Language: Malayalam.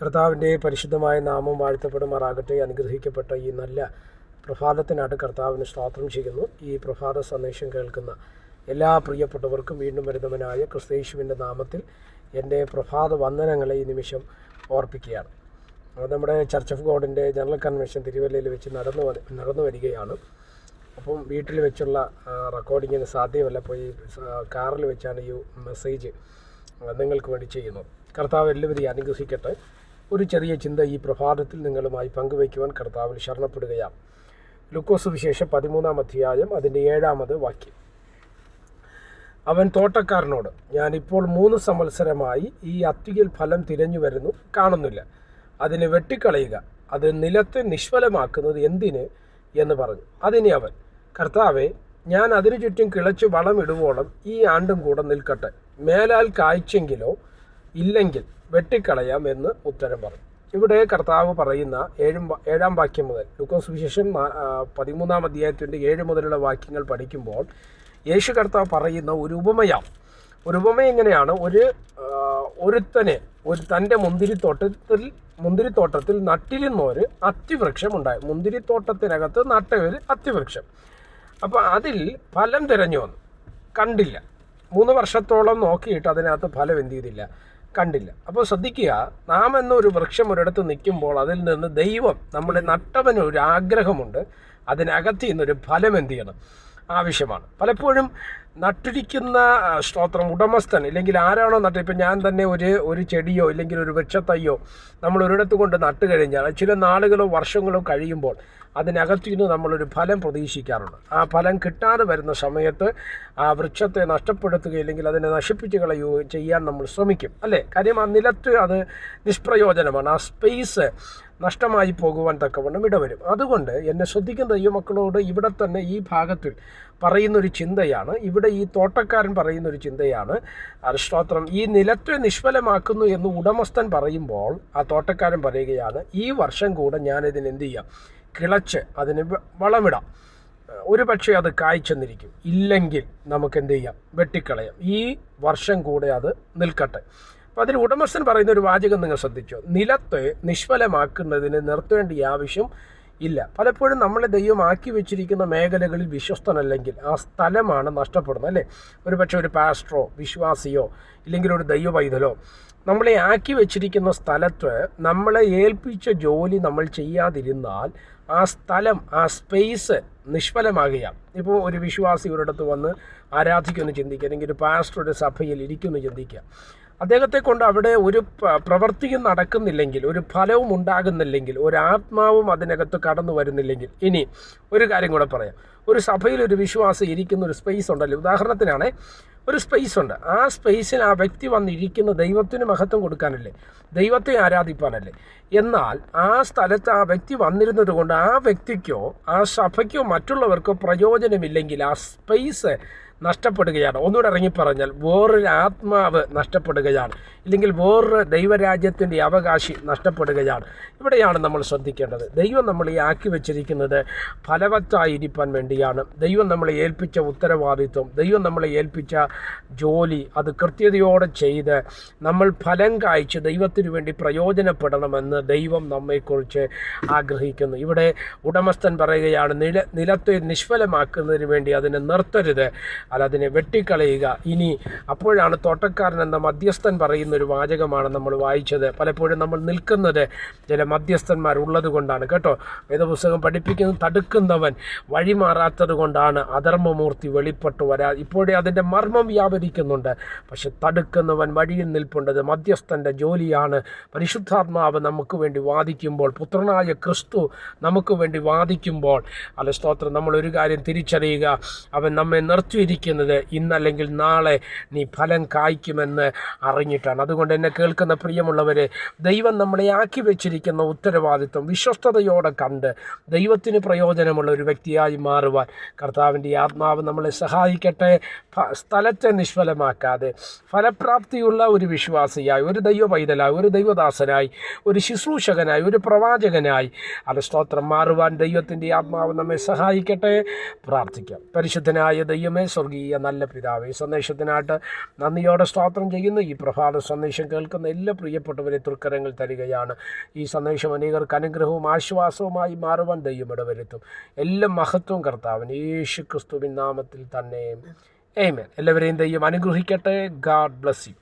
കർത്താവിന്റെ പരിശുദ്ധമായ നാമം വാഴ്ത്തപ്പെടുമാറാകട്ടെ. അനുഗ്രഹിക്കപ്പെട്ട ഈ നല്ല പ്രഭാതത്തിനായിട്ട് കർത്താവിന് സ്വാത്രം ചെയ്യുന്നു. ഈ പ്രഭാത സന്ദേശം കേൾക്കുന്ന എല്ലാ പ്രിയപ്പെട്ടവർക്കും വീണ്ടും വരുന്നവനായ ക്രിസ്തയേശുവിന്റെ നാമത്തിൽ എന്റെ പ്രഭാത വന്ദനങ്ങളെ ഈ നിമിഷം ഓർപ്പിക്കുകയാണ്. നമ്മുടെ ചർച്ച് ഓഫ് ഗോഡിന്റെ ജനറൽ കൺവെൻഷൻ തിരുവല്ലയിൽ വെച്ച് നടന്നു നടന്നു വരികയാണ്. അപ്പം വീട്ടിൽ വെച്ചുള്ള റെക്കോർഡിങ്ങിന് സാധ്യമല്ല. പോയി ഈ കാറിൽ വെച്ചാണ് ഈ മെസ്സേജ് നിങ്ങൾക്ക് വേണ്ടി ചെയ്യുന്നത്. കർത്താവ് എല്ലാവരെയും അനുഗ്രഹിക്കട്ടെ. ഒരു ചെറിയ ചിന്ത ഈ പ്രഭാതത്തിൽ നിങ്ങളുമായി പങ്കുവയ്ക്കുവാൻ കർത്താവിൽ ശരണപ്പെടുകയാണ്. ലുക്കോസ് വിശേഷം പതിമൂന്നാം അധ്യായം അതിന്റെ ഏഴാമത് വാക്യം. അവൻ തോട്ടക്കാരനോട് ഞാനിപ്പോൾ മൂന്ന് സംവത്സരമായി ഈ അത്തിയിൽ ഫലം തിരഞ്ഞു വരുന്നു കാണുന്നില്ല. അതിനെ വെട്ടിക്കളയുക അത് നിലത്തെ നിഷ്ഫലമാക്കുന്നത് എന്തിന്? എന്ന് പറഞ്ഞു. അതിനെ അവൻ കർത്താവെ ഞാൻ അതിനു ചുറ്റും കിളച്ച് വളമിടുവോളം ഈ ആണ്ടും കൂടെ നിൽക്കട്ടെ. മേലാൽ കായ്ച്ചെങ്കിലോ ഇല്ലെങ്കിൽ വെട്ടിക്കളയാം എന്ന് ഉത്തരം പറഞ്ഞു. ഇവിടെ കർത്താവ് പറയുന്ന ഏഴും ഏഴാം വാക്യം മുതൽ ലൂക്കോസ് വിശേഷം പതിമൂന്നാം അധ്യായത്തിന്റെ ഏഴ് മുതലുള്ള വാക്യങ്ങൾ പഠിക്കുമ്പോൾ യേശു കർത്താവ് പറയുന്ന ഒരു ഉപമയാം. ഒരു ഉപമ എങ്ങനെയാണ്? ഒരു ഒരുത്തനെ ഒരു തന്റെ മുന്തിരിത്തോട്ടത്തിൽ മുന്തിരിത്തോട്ടത്തിൽ നട്ടിരുന്ന ഒരു അത്തിവൃക്ഷം ഉണ്ടായി. മുന്തിരിത്തോട്ടത്തിനകത്ത് നട്ട ഒരു അത്തിവൃക്ഷം. അപ്പോൾ അതിൽ ഫലം തിരഞ്ഞു വന്നു. കണ്ടില്ല. മൂന്ന് വർഷത്തോളം നോക്കിയിട്ട് അതിനകത്ത് ഫലം എന്ത് ചെയ്തില്ല. കണ്ടില്ല. അപ്പോൾ ശ്രദ്ധിക്കുക നാം എന്നൊരു വൃക്ഷം ഒരിടത്ത് നിൽക്കുമ്പോൾ അതിൽ നിന്ന് ദൈവം നമ്മുടെ നട്ടവന് ഒരു ആഗ്രഹമുണ്ട്. അതിനകത്ത് നിന്നൊരു ഫലം എന്ത് ചെയ്യണം? ആവശ്യമാണ്. പലപ്പോഴും നട്ടിരിക്കുന്ന സ്തോത്രം ഉടമസ്ഥൻ ഇല്ലെങ്കിൽ ആരാണോ നട്ട് ഇപ്പം ഞാൻ തന്നെ ഒരു ഒരു ചെടിയോ ഇല്ലെങ്കിൽ ഒരു വൃക്ഷത്തയ്യോ നമ്മൾ ഒരിടത്ത് കൊണ്ട് നട്ട് കഴിഞ്ഞാൽ ചില നാളുകളോ വർഷങ്ങളോ കഴിയുമ്പോൾ അതിനകത്തു നിന്ന് നമ്മളൊരു ഫലം പ്രതീക്ഷിക്കാറുണ്ട്. ആ ഫലം കിട്ടാതെ വരുന്ന സമയത്ത് ആ വൃക്ഷത്തെ നഷ്ടപ്പെടുത്തുകയോ അല്ലെങ്കിൽ അതിനെ നശിപ്പിച്ച് കളയുകയോ ചെയ്യാൻ നമ്മൾ ശ്രമിക്കും. അല്ലേ? കാര്യം ആ നിലത്ത് അത് നിഷ്പ്രയോജനമാണ്. ആ സ്പേസ് നഷ്ടമായി പോകുവാൻ തക്കവണ്ണം ഇടവരും. അതുകൊണ്ട് എന്നെ ശ്രദ്ധിക്കുന്ന ദൈവമക്കളോട് ഇവിടെ തന്നെ ഈ ഭാഗത്തിൽ പറയുന്നൊരു ചിന്തയാണ്. ഇവിടെ ഈ തോട്ടക്കാരൻ പറയുന്നൊരു ചിന്തയാണ്. അരിഷ്ടോത്രം ഈ നിലത്തെ നിഷ്ഫലമാക്കുന്നു എന്ന് ഉടമസ്ഥൻ പറയുമ്പോൾ ആ തോട്ടക്കാരൻ പറയുകയാണ് ഈ വർഷം കൂടെ ഞാനിതിന് എന്ത് ചെയ്യാം? കിളച്ച് അതിന് വളമിടാം. ഒരു പക്ഷേ അത് കായ്ച്ചെന്നിരിക്കും ഇല്ലെങ്കിൽ നമുക്ക് എന്ത് ചെയ്യാം? വെട്ടിക്കളയാം. ഈ വർഷം കൂടെ അത് നിൽക്കട്ടെ. അപ്പോൾ അതിന് ഉടമസ്ഥൻ പറയുന്ന ഒരു വാചകം നിങ്ങൾ ശ്രദ്ധിച്ചോ? നിലത്തെ നിഷ്ഫലമാക്കുന്നതിന് നിർത്തേണ്ട ആവശ്യം ഇല്ല. പലപ്പോഴും നമ്മളെ ദൈവം ആക്കി വെച്ചിരിക്കുന്ന മേഖലകളിൽ വിശ്വസ്തനല്ലെങ്കിൽ ആ സ്ഥലമാണ് നഷ്ടപ്പെടുന്നത് അല്ലേ? ഒരു പക്ഷേ ഒരു പാസ്റ്ററോ വിശ്വാസിയോ ഇല്ലെങ്കിൽ ഒരു ദൈവ പൈതലോ നമ്മളെ ആക്കി വെച്ചിരിക്കുന്ന സ്ഥലത്ത് നമ്മളെ ഏൽപ്പിച്ച ജോലി നമ്മൾ ചെയ്യാതിരുന്നാൽ ആ സ്ഥലം ആ സ്പേസ് നിഷ്ഫലമാകുകയാണ്. ഇപ്പോൾ ഒരു വിശ്വാസി ഒരിടത്ത് വന്ന് ആരാധിക്കുമെന്ന് ചിന്തിക്കുക അല്ലെങ്കിൽ ഒരു പാസ്റ്ററുടെ സഭയിൽ ഇരിക്കുമെന്ന് ചിന്തിക്കുക. അദ്ദേഹത്തെ കൊണ്ട് അവിടെ ഒരു പ്രവൃത്തിയും നടക്കുന്നില്ലെങ്കിൽ ഒരു ഫലവും ഉണ്ടാകുന്നില്ലെങ്കിൽ ഒരു ആത്മാവും അതിനകത്ത് കടന്നു വരുന്നില്ലെങ്കിൽ ഇനി ഒരു കാര്യം കൂടെ പറയാം. ഒരു സഭയിൽ ഒരു വിശ്വാസം ഇരിക്കുന്ന ഒരു സ്പേസ് ഉണ്ടല്ലോ. ഉദാഹരണത്തിനാണ് ഒരു സ്പേസ് ഉണ്ട്. ആ സ്പേസിൽ ആ വ്യക്തി വന്നിരിക്കുന്ന ദൈവത്തിന് മഹത്വം കൊടുക്കാനല്ലേ ദൈവത്തെ ആരാധിപ്പാനല്ലേ. എന്നാൽ ആ സ്ഥലത്ത് ആ വ്യക്തി വന്നിരുന്നത് കൊണ്ട് ആ വ്യക്തിക്കോ ആ സഭയ്ക്കോ മറ്റുള്ളവർക്കോ പ്രയോജനമില്ലെങ്കിൽ ആ സ്പേസ് നഷ്ടപ്പെടുകയാണ്. ഒന്നുകൂടെ ഇറങ്ങി പറഞ്ഞാൽ വേറൊരു ആത്മാവ് നഷ്ടപ്പെടുകയാണ്. ഇല്ലെങ്കിൽ വേറൊരു ദൈവരാജ്യത്തിന്റെ അവകാശി നഷ്ടപ്പെടുകയാണ്. ഇവിടെയാണ് നമ്മൾ ശ്രദ്ധിക്കേണ്ടത്. ദൈവം നമ്മളെ ആക്കി വെച്ചിരിക്കുന്നത് ഫലവത്തായിരിക്കാൻ വേണ്ടിയാണ്. ദൈവം നമ്മളെ ഏൽപ്പിച്ച ഉത്തരവാദിത്വം ദൈവം നമ്മളെ ഏൽപ്പിച്ച ജോലി അത് കൃത്യതയോടെ ചെയ്ത് നമ്മൾ ഫലം കായ്ച്ച് ദൈവത്തിന് വേണ്ടി പ്രയോജനപ്പെടണമെന്ന് ദൈവം നമ്മെക്കുറിച്ച് ആഗ്രഹിക്കുന്നു. ഇവിടെ ഉടമസ്ഥൻ പറയുകയാണ് നില നിലത്തെ നിഷ്ഫലമാക്കുന്നതിന് വേണ്ടി അതിനെ നിർത്തരുത്. അല്ല അതിനെ വെട്ടിക്കളയുക. ഇനി അപ്പോഴാണ് തോട്ടക്കാരൻ എന്ന മധ്യസ്ഥൻ പറയുന്ന ഒരു വാചകമാണ് നമ്മൾ വായിച്ചത്. പലപ്പോഴും നമ്മൾ നിൽക്കുന്നത് ചില മധ്യസ്ഥന്മാർ ഉള്ളത് കൊണ്ടാണ് കേട്ടോ? വേദപുസ്തകം പഠിപ്പിക്കുന്നത് തടുക്കുന്നവൻ വഴിമാറാത്തത് കൊണ്ടാണ് അധർമ്മമൂർത്തി വെളിപ്പെട്ടു വരാ. ഇപ്പോഴേ അതിന്റെ മർമ്മം വ്യാപരിക്കുന്നുണ്ട്. പക്ഷെ തടുക്കുന്നവൻ വഴിയിൽ നിൽപ്പുണ്ടത് മധ്യസ്ഥന്റെ ജോലിയാണ്. പരിശുദ്ധാത്മാവ് നമുക്ക് വേണ്ടി വാദിക്കുമ്പോൾ പുത്രനായ ക്രിസ്തു നമുക്ക് വേണ്ടി വാദിക്കുമ്പോൾ അല്ല സ്തോത്രം നമ്മൾ ഒരു കാര്യം തിരിച്ചറിയുക. അവൻ നമ്മെ നിർത്തിയിരിക്കുന്നത് ഇന്നല്ലെങ്കിൽ നാളെ നീ ഫലം കായ്ക്കുമെന്ന് അറിഞ്ഞിട്ടാണ്. അതുകൊണ്ട് എന്നെ കേൾക്കുന്ന പ്രിയമുള്ളവരെ ദൈവം നമ്മളെ ആക്കി വെച്ചിരിക്കുന്ന ഉത്തരവാദിത്വം വിശ്വസ്തയോടെ കണ്ട് ദൈവത്തിന് പ്രയോജനമുള്ള ഒരു വ്യക്തിയായി മാറുവാൻ കർത്താവിന്റെ ആത്മാവ് നമ്മളെ സഹായിക്കട്ടെ. സ്ഥലത്തെ നിഷ്ഫലമാക്കാതെ ഫലപ്രാപ്തിയുള്ള ഒരു വിശ്വാസിയായി ഒരു ദൈവ പൈതലായി ഒരു ദൈവദാസനായി ഒരു ശുശ്രൂഷകനായി ഒരു പ്രവാചകനായി അത് സ്തോത്രം മാറുവാൻ ദൈവത്തിന്റെ ആത്മാവ് നമ്മെ സഹായിക്കട്ടെ. പ്രാർത്ഥിക്കാം. പരിശുദ്ധനായ ദൈവമേ സ്വർഗ സ്വർഗീയ നല്ല പിതാവ്. ഈ സന്ദേശത്തിനായിട്ട് നന്ദിയോടെ സ്തോത്രം ചെയ്യുന്നു. ഈ പ്രഭാത സന്ദേശം കേൾക്കുന്ന എല്ലാ പ്രിയപ്പെട്ടവരെ തൃക്കരങ്ങൾ തരികയാണ്. ഈ സന്ദേശം അനേകർക്ക് അനുഗ്രഹവും ആശ്വാസവുമായി മാറുവാൻ ദൈവം ഇടവരുത്തും. എല്ലാ മഹത്വവും കർത്താവിന് യേശു ക്രിസ്തുവിൻ നാമത്തിൽ തന്നെ. ഏമേൻ എല്ലാവരെയും ദൈവം അനുഗ്രഹിക്കട്ടെ. God bless you